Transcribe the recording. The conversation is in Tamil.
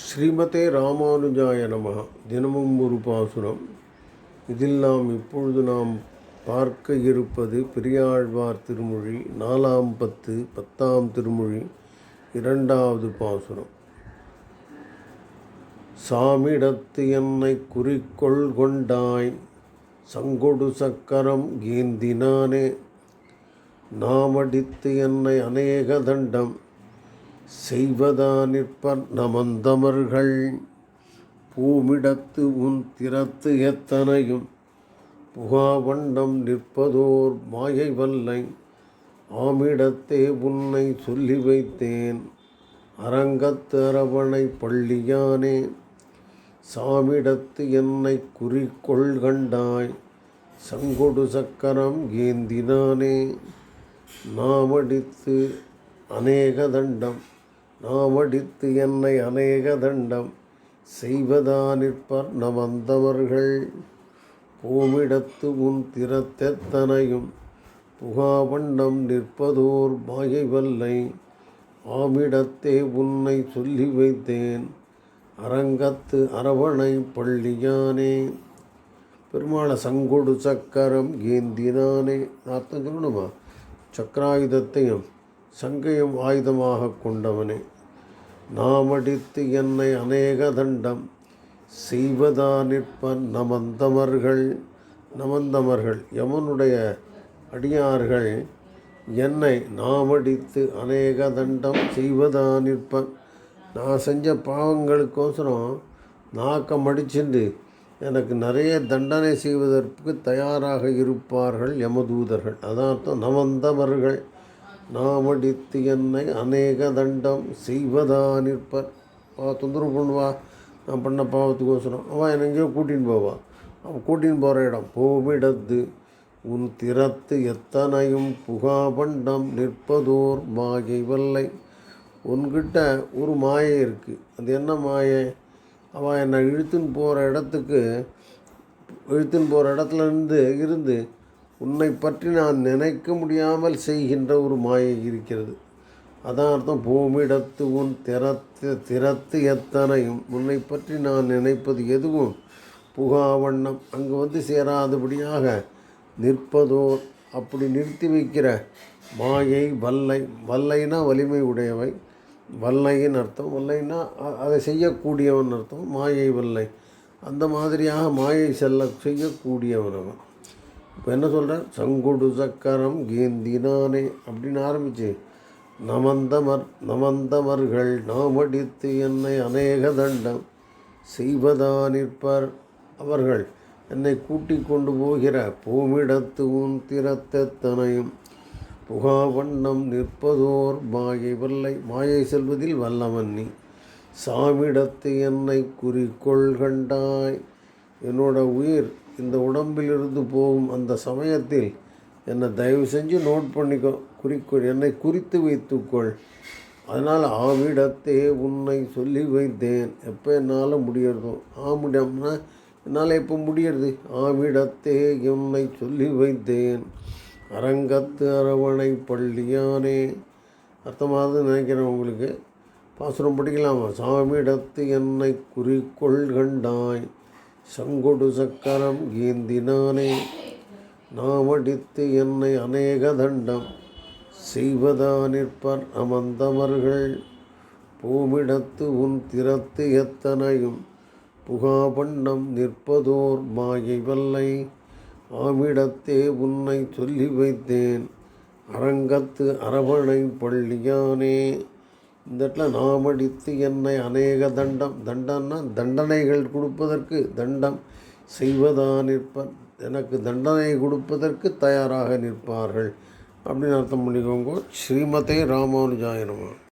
ஸ்ரீமதே ராமானுஜாய நம தினமும் ஒரு பாசுரம். இதில் நாம் இப்பொழுது நாம் பார்க்க இருப்பது பெரியாழ்வார் திருமொழி நாலாம் பத்து பத்தாம் திருமொழி இரண்டாவது பாசுரம். சாமிடத்து என்னை குறிக்கொள் கொண்டாய் சங்கொடு சக்கரம் ஏந்தினானே. நாமடித்து என்னை அநேக தண்டம் செய்வதா நிற்பர் நமந்தமர்கள். பூமிடத்து உன் திறத்து எத்தனையும் புகாவண்டம் நிற்பதோர் மாயை வல்லை. ஆமிடத்தே உன்னை சொல்லி வைத்தேன். அரங்கத்து அரவணை பள்ளியானே சாமிடத்து என்னை குறிக்கொள் கண்டாய். சங்கொடு சக்கரம் ஏந்தினானே நாமடித்து அநேக தண்டம் நாமடித்து என்னை அநேக தண்டம் செய்வதானிற்பர் நமந்தவர்கள். பூமிடத்து உன் திறத்தெத்தனையும் புகாவண்டம் நிற்பதோர் மாயை வல்லை ஆமிடத்தே உன்னை சொல்லி வைத்தேன் அரங்கத்து அரவணை பள்ளியானே. பெருமாளை சங்கொடு சக்கரம் ஏந்தினானே. அர்த்தம் சொல்லணுமா? சக்கராயுதத்தையும் சங்கையும் ஆயுதமாக கொண்டவனே. நாமடித்து என்னை அநேக தண்டம் செய்வதா நிற்பன் நமந்தமர்கள். நமந்தமர்கள் யமனுடைய அடியார்கள் என்னை நாமடித்து அநேக தண்டம் செய்வதா நிற்பன் நான் செஞ்ச பாவங்களுக்கோசரம் நாக்கம் அடிச்சுண்டு எனக்கு நிறைய தண்டனை செய்வதற்கு தயாராக இருப்பார்கள் யமதூதர்கள். அதான் அர்த்தம் நமந்தமர்கள். நாமடித்து என்னை அநேக தண்டம் செய்வதா நிற்பர். வா தொந்தரவு பண்ணுவா நான் பண்ண பாவத்துக்கோசரம். அவன் என்னை எங்கேயோ கூட்டின்னு போவா அவன் கூட்டின்னு போகிற இடம் போவிடத்து. உன் திறத்து எத்தனையும் புகாபண்டம் நிற்பதோர் மாயை வல்லை. உன்கிட்ட ஒரு மாயை இருக்குது அது என்ன மாயை? அவன் என்னை இழுத்துன்னு போகிற இடத்துக்கு இழுத்துன்னு போகிற இடத்துல இருந்து இருந்து உன்னை பற்றி நான் நினைக்க முடியாமல் செய்கின்ற ஒரு மாயை இருக்கிறது. அதான் அர்த்தம். பூமிடத்து உன் திறத்து திறத்து எத்தனையும் உன்னை பற்றி நான் நினைப்பது எதுவும்? புகாவண்ணம் அங்கு வந்து சேராதபடியாக நிற்பதோர் அப்படி நிறுத்தி வைக்கிற மாயை வல்லை வல்லைனா வலிமை உடையவை. வல்லையின் அர்த்தம் வல்லைன்னா அதை செய்யக்கூடியவன் அர்த்தம். மாயை வல்லை. அந்த மாதிரியாக மாயை செல்ல செய்யக்கூடியவன் அவன். இப்போ என்ன சொல்கிறேன் சங்குடு சக்கரம் கேந்தினானே அப்படின்னு ஆரம்பிச்சு. நமந்தமர் நமந்தமர்கள் நாமடித்து என்னை அநேக தண்டம் செய்வதா நிற்பர் அவர்கள். என்னை கூட்டி கொண்டு போகிற பூமிடத்து உன் திறத்தத்தனையும் புகா வண்ணம் நிற்பதோர் மாயை வல்லை. மாயை செல்வதில் வல்லவன் நீ. சாமிடத்து என்னை குறிக்கொள் கண்டாய். என்னோட உயிர் இந்த உடம்பிலிருந்து போகும் அந்த சமயத்தில் என்னை தயவு செஞ்சு நோட் பண்ணிக்கோ குறிக்கோள் என்னை குறித்து வைத்துக்கொள். அதனால் ஆவிடத்தே உன்னை சொல்லி வைத்தேன். எப்போ என்னால் முடியறதோ ஆமிடம்னா என்னால் எப்போ முடியறது? ஆவிடத்தே உன்னை சொல்லி வைத்தேன். அரங்கத்து அரவணை பள்ளியானே. அர்த்தமாவது நினைக்கிறேன் உங்களுக்கு. பாசுரம் படிக்கலாமா? சாமிடத்து என்னை குறிக்கொள் கண்டாய். சங்கொடு சக்கரம் ஏந்தினானே. நாமடித்து என்னை அநேக தண்டம் செய்வதா நிற்பர் அமர்ந்தவர்கள் பூமிடத்து உன் திறத்து எத்தனையும் புகாபண்டம் நிற்பதோர் மாயை வல்லை. ஆமிடத்தே உன்னை சொல்லி வைத்தேன். அரங்கத்து அரவணை பள்ளியானே. இந்த இடத்துல நாமடித்து என்னை அநேக தண்டம். தண்டம்னா தண்டனைகள் கொடுப்பதற்கு தண்டம் செய்வதான் நிற்பன். எனக்கு தண்டனை கொடுப்பதற்கு தயாராக நிற்பார்கள். அப்படின்னு அர்த்தம் பண்ணிக்கோங்க. ஸ்ரீமதே ராமானுஜாயனமா